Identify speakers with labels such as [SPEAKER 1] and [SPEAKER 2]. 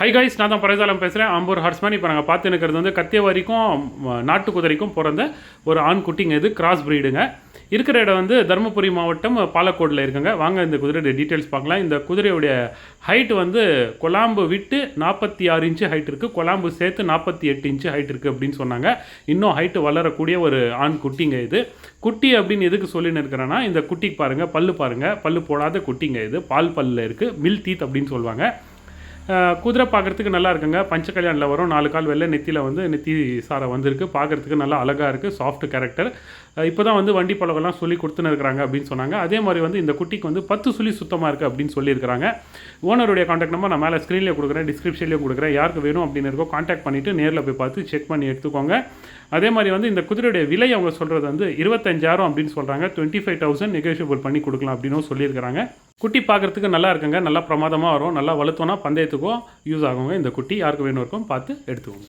[SPEAKER 1] Hi guys நான் தான் பரதாலம் பேசுகிறேன் ஆம்பூர் ஹர்ஸ்மேன் இப்போ நாங்கள் பார்த்து இருக்கிறது வந்து கத்தியவாரிக்கும் நாட்டு குதிரைக்கும் பிறந்த ஒரு ஆண் குட்டிங்க. இது கிராஸ் ப்ரீடுங்க இருக்கிற இடம் வந்து தருமபுரி மாவட்டம் பாலக்கோடில் இருக்குங்க. வாங்க இந்த குதிரையோட டீட்டெயில்ஸ் பார்க்கலாம். இந்த குதிரையுடைய ஹைட் வந்து கொலாம்பு விட்டு நாற்பத்தி ஆறு இன்ச்சு ஹைட் இருக்குது கொலாம்பு சேர்த்து நாற்பத்தி எட்டு இன்ச்சு ஹைட் இருக்குது அப்படின்னு சொன்னாங்க. இன்னும் ஹைட்டு வளரக்கூடிய ஒரு ஆண் குட்டிங்க இது. குட்டி அப்படின்னு எதுக்கு சொல்லின்னு இருக்கிறேன்னா இந்த குட்டிக்கு பாருங்கள் பல்லு பாருங்கள் பல்லு போடாத குட்டிங்க இது. பால் பல்லில் இருக்குது மில் டீத் அப்படின்னு சொல்லுவாங்க. குதிரை பார்க்குறதுக்கு நல்லா இருக்குங்க. பஞ்ச கல்யாணில் வரும். நாலு கால் வெள்ளை நெத்தியில் வந்து நெத்தி சாரை வந்திருக்கு. பார்க்குறதுக்கு நல்லா அழகாக இருக்குது சாஃப்ட் கேரக்டர் இப்போ தான் வந்து வண்டி பழகெல்லாம் சொல்லி கொடுத்துன்னு இருக்கிறாங்க அப்படின்னு சொன்னாங்க. அதே மாதிரி வந்து இந்த குட்டிக்கு வந்து பத்து சுழி சுத்தமாக இருக்குது அப்படின்னு சொல்லியிருக்கிறாங்க. ஓனருடைய காண்டாக்ட் நம்பர் நான் மேலே ஸ்க்ரீன்லேயே கொடுக்குறேன் டிஸ்கிரிப்ஷன்லேயும் கொடுக்குறேன். யாருக்கு வேணும் அப்படின்னு இருக்கோ காண்டாக்ட் பண்ணிவிட்டு நேரில் போய் பார்த்து செக் பண்ணி எடுத்துக்கோங்க. அதே மாதிரி வந்து இந்த குதிரையுடைய விலை அவங்க சொல்கிறது வந்து இருபத்தஞ்சாயிரம் அப்படின்னு சொல்கிறாங்க டுவெண்ட்டி ஃபைவ் தௌசண்ட் நெகோஷியபிள் பண்ணி கொடுக்கலாம் அப்படின்னும் சொல்லியிருக்கிறாங்க. குட்டி பார்க்குறதுக்கு நல்லா இருக்குங்க. நல்லா பிரமாதமாக வரும். நல்லா வலுத்தோன்னா பந்தயத்துக்கும் யூஸ் ஆகுங்க. இந்த குட்டி யாருக்கு வேணும் இருக்கும் பார்த்து எடுத்துக்கோங்க.